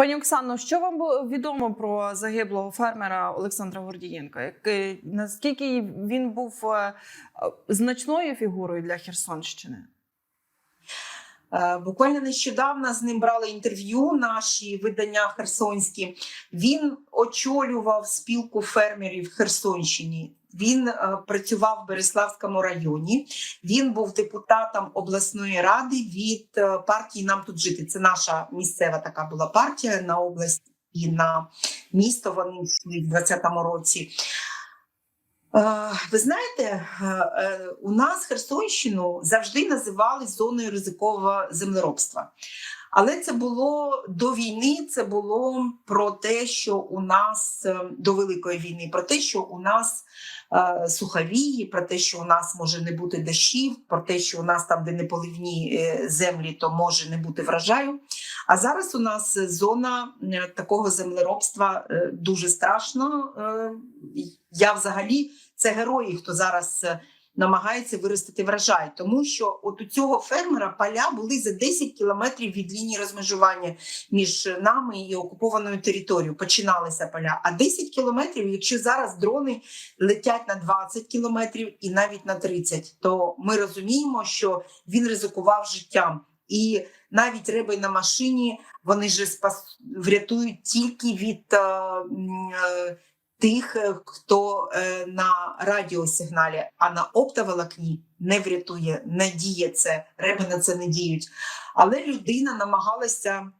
Пані Оксано, що вам відомо про загиблого фермера Олександра Гордієнка? Наскільки він був е, е, значною фігурою для Херсонщини? Е, Буквально нещодавно з ним брали інтерв'ю наші видання херсонські. Він очолював спілку фермерів в Херсонщині. Він е, працював в Береславському районі. Він був депутатом обласної ради від е, партії Нам тут жити. Це наша місцева така була партія на область і на місто. Вони йшли в 2020 році. Е, Ви знаєте, у нас Херсонщину завжди називали зоною ризикового землеробства. Але це було до війни, це було про те, що у нас е, до Великої війни, про те, що у нас е, суховії, про те, що у нас може не бути дощів, про те, що у нас там, де неполивні е, землі, то може не бути врожаю. А зараз у нас зона е, такого землеробства дуже страшно. Я взагалі це герої, хто зараз намагається виростити врожай, тому що от у цього фермера поля були за 10 кілометрів від лінії розмежування між нами і окупованою територією. Починалися поля. А 10 кілометрів, якщо зараз дрони летять на 20 кілометрів і навіть на 30, то ми розуміємо, що він ризикував життям. І навіть риби на машині вони ж спас... врятують тільки від е, е, тих, е, хто е, на радіосигналі, а на оптоволокні не врятує, не діє це, риби на це не діють. Але людина намагалася.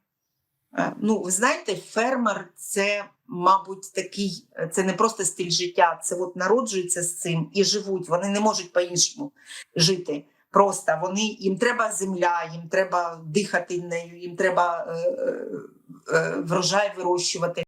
е, Ну, ви знаєте, фермер це, мабуть, такий, це не просто стиль життя, це от народжуються з цим і живуть. Вони не можуть по-іншому жити. Просто вони їм треба земля, їм треба дихати нею, їм треба е, е, врожай вирощувати.